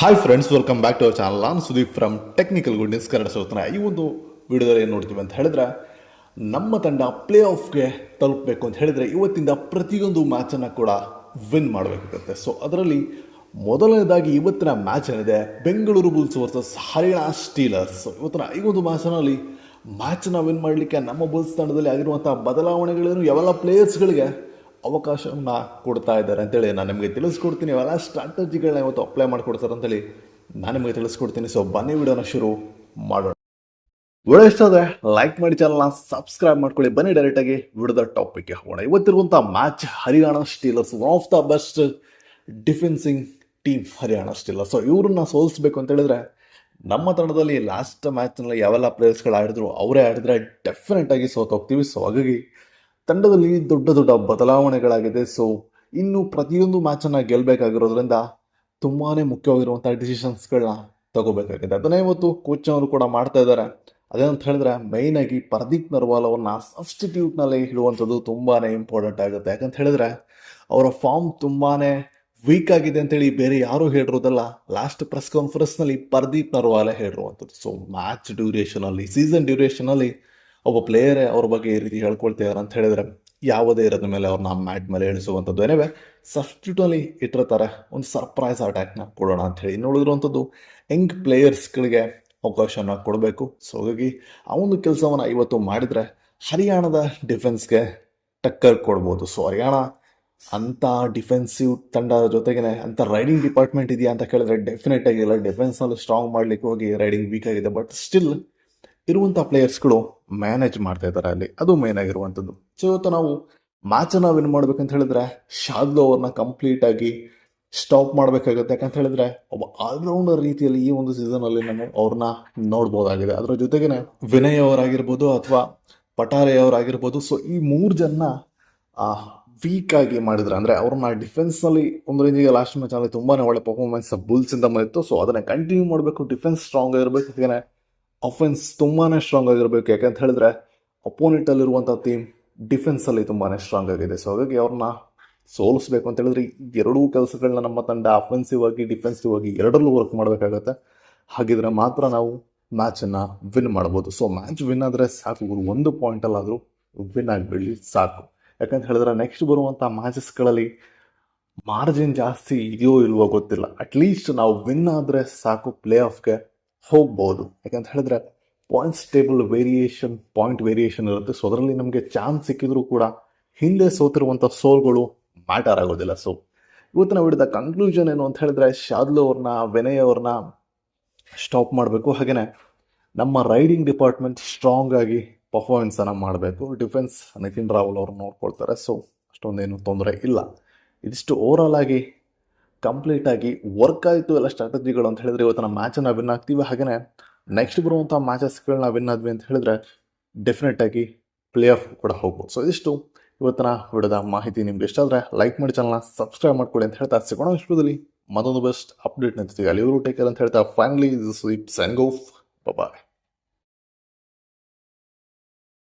Hi friends welcome back to our channel ನಾನು Sudeep from technical good news Kannada ಸೋತನ ಈ ಒಂದು ವಿಡಿಯೋದಲ್ಲಿ ಏನು ನೋಡ್ತೀವಿ ಅಂತ ಹೇಳಿದ್ರೆ, ನಮ್ಮ ತಂಡ ಪ್ಲೇ ಆಫ್ಗೆ ತಲುಪಬೇಕು ಅಂತ ಹೇಳಿದರೆ, ಇವತ್ತಿಂದ ಪ್ರತಿಯೊಂದು ಮ್ಯಾಚನ್ನು ಕೂಡ ವಿನ್ ಮಾಡಬೇಕಾಗುತ್ತೆ. ಸೊ ಅದರಲ್ಲಿ ಮೊದಲನೇದಾಗಿ ಇವತ್ತಿನ ಮ್ಯಾಚ್ ಏನಿದೆ, Bengaluru bulls versus Haryana steelers ಇವತ್ತಿನ ಈ ಒಂದು ಮ್ಯಾಚ್ನಲ್ಲಿ ಮ್ಯಾಚನ್ನು ವಿನ್ ಮಾಡಲಿಕ್ಕೆ ನಮ್ಮ ಬುಲ್ಸ್ ತಂಡದಲ್ಲಿ ಆಗಿರುವಂಥ ಬದಲಾವಣೆಗಳೇನು, ಯಾವೆಲ್ಲ ಪ್ಲೇಯರ್ಸ್ಗಳಿಗೆ ಅವಕಾಶವನ್ನು ಕೊಡ್ತಾ ಇದ್ದಾರೆ ಅಂತೇಳಿ ನಾನು ನಿಮಗೆ ತಿಳಿಸ್ಕೊಡ್ತೀನಿ. ಅವೆಲ್ಲ ಸ್ಟ್ರಾಟಜಿಗಳನ್ನ ಇವತ್ತು ಅಪ್ಲೈ ಮಾಡಿಕೊಡ್ತಾರೆ ಅಂತೇಳಿ ನಾನು ನಿಮಗೆ ತಿಳಿಸ್ಕೊಡ್ತೀನಿ. ಸೊ ಬನ್ನಿ ವಿಡಿಯೋನ ಶುರು ಮಾಡೋಣ. ವಿಡಿಯೋ ಇಷ್ಟ ಆದರೆ ಲೈಕ್ ಮಾಡಿ ಚಾನಲ್ನ ಸಬ್ಸ್ಕ್ರೈಬ್ ಮಾಡ್ಕೊಳ್ಳಿ. ಬನ್ನಿ ಡೈರೆಕ್ಟಾಗಿ ವಿಡಿಯೋದ ಟಾಪಿಕ್ಗೆ ಹೋಗೋಣ. ಇವತ್ತಿರುವಂಥ match Haryana steelers one of the best defencing team Haryana steelers so ಇವ್ರನ್ನ ಸೋಲಿಸ್ಬೇಕು ಅಂತ ಹೇಳಿದ್ರೆ ನಮ್ಮ ತಂಡದಲ್ಲಿ ಲಾಸ್ಟ್ ಮ್ಯಾಚ್ನಲ್ಲಿ ಯಾವೆಲ್ಲ ಪ್ಲೇಯರ್ಸ್ಗಳು ಆಡಿದ್ರು, ಅವರೇ ಆಡಿದ್ರೆ ಡೆಫಿನೆಟ್ ಆಗಿ ಸೋತೋಗ್ತೀವಿ. ಸೊ ಹಾಗಾಗಿ ತಂಡದಲ್ಲಿ ದೊಡ್ಡ ದೊಡ್ಡ ಬದಲಾವಣೆಗಳಾಗಿದೆ. ಸೊ ಇನ್ನು ಪ್ರತಿಯೊಂದು ಮ್ಯಾಚನ್ನು ಗೆಲ್ಲಬೇಕಾಗಿರೋದ್ರಿಂದ ತುಂಬಾ ಮುಖ್ಯವಾಗಿರುವಂಥ ಡಿಸಿಷನ್ಸ್ಗಳನ್ನ ತಗೋಬೇಕಾಗಿದೆ. ಅದನ್ನೇ ಇವತ್ತು ಕೋಚ್ ಅವರು ಕೂಡ ಮಾಡ್ತಾ ಇದ್ದಾರೆ. ಅದೇನಂತ ಹೇಳಿದ್ರೆ ಮೈನ್ ಆಗಿ ಪರ್ದೀಪ್ ನರ್ವಾಲ್ ಅವ್ರನ್ನ ಸಬ್ಸ್ಟಿಟ್ಯೂಟ್ನಲ್ಲಿ ಇಡುವಂಥದ್ದು ತುಂಬಾ ಇಂಪಾರ್ಟೆಂಟ್ ಆಗುತ್ತೆ. ಯಾಕಂತ ಹೇಳಿದ್ರೆ ಅವರ ಫಾರ್ಮ್ ತುಂಬಾ ವೀಕ್ ಆಗಿದೆ ಅಂತೇಳಿ ಬೇರೆ ಯಾರೂ ಹೇಳಿರೋದಲ್ಲ. ಲಾಸ್ಟ್ ಪ್ರೆಸ್ ಕಾನ್ಫರೆನ್ಸ್ನಲ್ಲಿ ಪರ್ದೀಪ್ ನರ್ವಾಲೆ ಹೇಳಿರುವಂಥದ್ದು. ಸೊ ಮ್ಯಾಚ್ ಡ್ಯೂರೇಷನಲ್ಲಿ ಸೀಸನ್ ಡ್ಯೂರೇಷನಲ್ಲಿ ಒಬ್ಬ ಪ್ಲೇಯರೇ ಅವ್ರ ಬಗ್ಗೆ ಈ ರೀತಿ ಹೇಳ್ಕೊಳ್ತಿದಾರೆ ಅಂತ ಹೇಳಿದ್ರೆ ಯಾವುದೇ ಇರೋದ್ರ ಮೇಲೆ ಅವ್ರನ್ನ ಮ್ಯಾಟ್ ಮೇಲೆ ಇಳಿಸುವಂಥದ್ದು. ಏನೇ ಸಬ್ಸ್ಟಿಟ್ಯೂಟಲ್ಲಿ ಇಟ್ಟಿರ್ತಾರೆ. ಒಂದು ಸರ್ಪ್ರೈಸ್ ಅಟ್ಯಾಕ್ನ ಕೊಡೋಣ ಅಂತ ಹೇಳಿ. ಇನ್ನು ಯಂಗ್ ಪ್ಲೇಯರ್ಸ್ಗಳಿಗೆ ಅವಕಾಶನ ಕೊಡಬೇಕು. ಸೊ ಹಾಗಾಗಿ ಆ ಒಂದು ಕೆಲಸವನ್ನು ಇವತ್ತು ಮಾಡಿದರೆ ಹರಿಯಾಣದ ಡಿಫೆನ್ಸ್ಗೆ ಟಕ್ಕರ್ ಕೊಡ್ಬೋದು. ಸೊ ಹರಿಯಾಣ ಅಂಥ ಡಿಫೆನ್ಸಿವ್ ತಂಡ ಜೊತೆಗೇನೆ ಅಂಥ ರೈಡಿಂಗ್ ಡಿಪಾರ್ಟ್ಮೆಂಟ್ ಇದೆಯಾ ಅಂತ ಕೇಳಿದ್ರೆ ಡೆಫಿನೆಟ್ ಆಗಿಲ್ಲ ಡಿಫೆನ್ಸ್ನಲ್ಲಿ ಸ್ಟ್ರಾಂಗ್ ಮಾಡಲಿಕ್ಕೆ ಹೋಗಿ ರೈಡಿಂಗ್ ವೀಕ್ ಆಗಿದೆ. ಬಟ್ ಸ್ಟಿಲ್ ಇರುವಂಥ ಪ್ಲೇಯರ್ಸ್ಗಳು ಮ್ಯಾನೇಜ್ ಮಾಡ್ತಾ ಇದ್ದಾರೆ ಅಲ್ಲಿ. ಅದು ಮೇನ್ ಆಗಿರುವಂಥದ್ದು. ಸೊ ಇವತ್ತು ನಾವು ಮ್ಯಾಚನ್ನು ವಿನ್ ಮಾಡ್ಬೇಕಂತ ಹೇಳಿದ್ರೆ ಶಾದ್ಲು ಅವ್ರನ್ನ ಕಂಪ್ಲೀಟ್ ಆಗಿ ಸ್ಟಾಪ್ ಮಾಡಬೇಕಾಗುತ್ತೆ. ಯಾಕಂತ ಹೇಳಿದ್ರೆ, ಒಬ್ಬ ಆಲ್ರೌಂಡರ್ ರೀತಿಯಲ್ಲಿ ಈ ಒಂದು ಸೀಸನಲ್ಲಿ ನಾನು ಅವ್ರನ್ನ ನೋಡ್ಬೋದಾಗಿದೆ. ಅದರ ಜೊತೆಗೆ ವಿನಯ್ ಅವರಾಗಿರ್ಬೋದು ಅಥವಾ ಪಟಾರೆ ಅವರಾಗಿರ್ಬೋದು. ಸೊ ಈ ಮೂರು ಜನ ವೀಕ್ ಆಗಿ ಮಾಡಿದ್ರೆ, ಅಂದರೆ ಅವ್ರನ್ನ ಡಿಫೆನ್ಸ್ನಲ್ಲಿ ಒಂದು ರೀತಿಗೆ ಲಾಸ್ಟ್ ಮ್ಯಾಚಲ್ಲಿ ತುಂಬಾ ಒಳ್ಳೆ ಪರ್ಫಾರ್ಮೆನ್ಸ್ ಬುಲ್ಸಿಂದ ಬಂದಿತ್ತು. ಸೊ ಅದನ್ನು ಕಂಟಿನ್ಯೂ ಮಾಡಬೇಕು ಡಿಫೆನ್ಸ್ ಸ್ಟ್ರಾಂಗ್ ಆಗಿರಬೇಕು. ಹಾಗೆ ಅಫೆನ್ಸ್ ತುಂಬಾ ಸ್ಟ್ರಾಂಗ್ ಆಗಿರಬೇಕು. ಯಾಕಂತ ಹೇಳಿದ್ರೆ ಅಪೋನೆಂಟಲ್ಲಿರುವಂಥ ಟೀಮ್ ಡಿಫೆನ್ಸಲ್ಲಿ ತುಂಬಾ ಸ್ಟ್ರಾಂಗ್ ಆಗಿದೆ. ಸೊ ಹಾಗಾಗಿ ಅವ್ರನ್ನ ಸೋಲಿಸ್ಬೇಕು ಅಂತ ಹೇಳಿದ್ರೆ ಎರಡೂ ಕೆಲಸಗಳನ್ನ ನಮ್ಮ ತಂಡ ಅಫೆನ್ಸಿವ್ ಆಗಿ ಡಿಫೆನ್ಸಿವ್ ಆಗಿ ಎರಡರಲ್ಲೂ ವರ್ಕ್ ಮಾಡಬೇಕಾಗತ್ತೆ. ಹಾಗಿದ್ರೆ ಮಾತ್ರ ನಾವು ಮ್ಯಾಚನ್ನು ವಿನ್ ಮಾಡ್ಬೋದು. ಸೊ ಮ್ಯಾಚ್ ವಿನ್ ಆದರೆ ಸಾಕು. ಇವರು ಒಂದು ಪಾಯಿಂಟಲ್ಲಾದರೂ ವಿನ್ ಆಗಿಬಿಡಲಿ ಸಾಕು. ಯಾಕಂತ ಹೇಳಿದ್ರೆ ನೆಕ್ಸ್ಟ್ ಬರುವಂಥ ಮ್ಯಾಚಸ್ಗಳಲ್ಲಿ ಮಾರ್ಜಿನ್ ಜಾಸ್ತಿ ಇದೆಯೋ ಇಲ್ವೋ ಗೊತ್ತಿಲ್ಲ. ಅಟ್ಲೀಸ್ಟ್ ನಾವು ವಿನ್ ಆದರೆ ಸಾಕು. ಪ್ಲೇ ಆಫ್ಗೆ ಹೋಗ್ಬೋದು. ಯಾಕಂತ ಹೇಳಿದ್ರೆ points table variation point variation ಇರುತ್ತೆ. ಸೊ ಅದರಲ್ಲಿ ನಮಗೆ ಚಾನ್ಸ್ ಸಿಕ್ಕಿದ್ರು ಕೂಡ ಹಿಂದೆ ಸೋತಿರುವಂಥ ಸೋಲ್ಗಳು ಮ್ಯಾಟರ್ ಆಗೋದಿಲ್ಲ. ಸೊ ಇವತ್ತು ನಾವು ಹಿಡಿದ ಕನ್ಕ್ಲೂಷನ್ ಏನು ಅಂತ ಹೇಳಿದ್ರೆ, ಶಾದ್ಲು ಅವ್ರನ್ನ, ವಿನಯ್ ಅವ್ರನ್ನ ಸ್ಟಾಪ್ ಮಾಡಬೇಕು. ಹಾಗೆಯೇ ನಮ್ಮ ರೈಡಿಂಗ್ ಡಿಪಾರ್ಟ್ಮೆಂಟ್ ಸ್ಟ್ರಾಂಗ್ ಆಗಿ ಪರ್ಫಾರ್ಮೆನ್ಸನ್ನು ಮಾಡಬೇಕು. ಡಿಫೆನ್ಸ್ ನಿತಿನ್ ರಾವಲ್ ಅವರು ನೋಡ್ಕೊಳ್ತಾರೆ. ಸೊ ಅಷ್ಟೊಂದೇನು ತೊಂದರೆ ಇಲ್ಲ. ಇದಿಷ್ಟು ಓವರಾಲ್ ಆಗಿ ಕಂಪ್ಲೀಟ್ ಆಗಿ ವರ್ಕ್ ಆಯಿತು ಎಲ್ಲ ಸ್ಟ್ರಾಟಜಿಗಳು ಅಂತ ಹೇಳಿದ್ರೆ ಇವತ್ತು ನಮ್ಮ ಮ್ಯಾಚನ್ನು ವಿನ್ ಆಗ್ತೀವಿ. ಹಾಗೆಯೇ ನೆಕ್ಸ್ಟ್ ಬರುವಂಥ ಮ್ಯಾಚಸ್ಗಳನ್ನ ವಿನ್ ಆದ್ವಿ ಅಂತ ಹೇಳಿದ್ರೆ ಡೆಫಿನೆಟ್ ಆಗಿ ಪ್ಲೇ ಆಫ್ ಕೂಡ ಹೋಗ್ಬೋದು. ಸೊ ಇದಿಷ್ಟು ಇವತ್ತಿನ ವಿಡಿಯೋದ ಮಾಹಿತಿ ನಿಮ್ಗೆ ಇಷ್ಟ ಆದರೆ ಲೈಕ್ ಮಾಡಿ ಚಾನಲ್ನ ಸಬ್ಸ್ಕ್ರೈಬ್ ಮಾಡ್ಕೊಳ್ಳಿ ಅಂತ ಹೇಳ್ತಾ ಸಿಗೋಣ ವಿಶ್ವದಲ್ಲಿ ಮತ್ತೊಂದು ಬೆಸ್ಟ್ ಅಪ್ಡೇಟ್ ನಿಂತಿದ್ದೀವಿ ಅಲ್ಲಿ ಇವರು ಟೇಕರ್ ಅಂತ ಹೇಳ್ತಾ ಫೈನಲಿ ಸ್ವೀಪ್ ಸ್ಯಾಂಗ್ ಆಫ್ ಬಾಯ್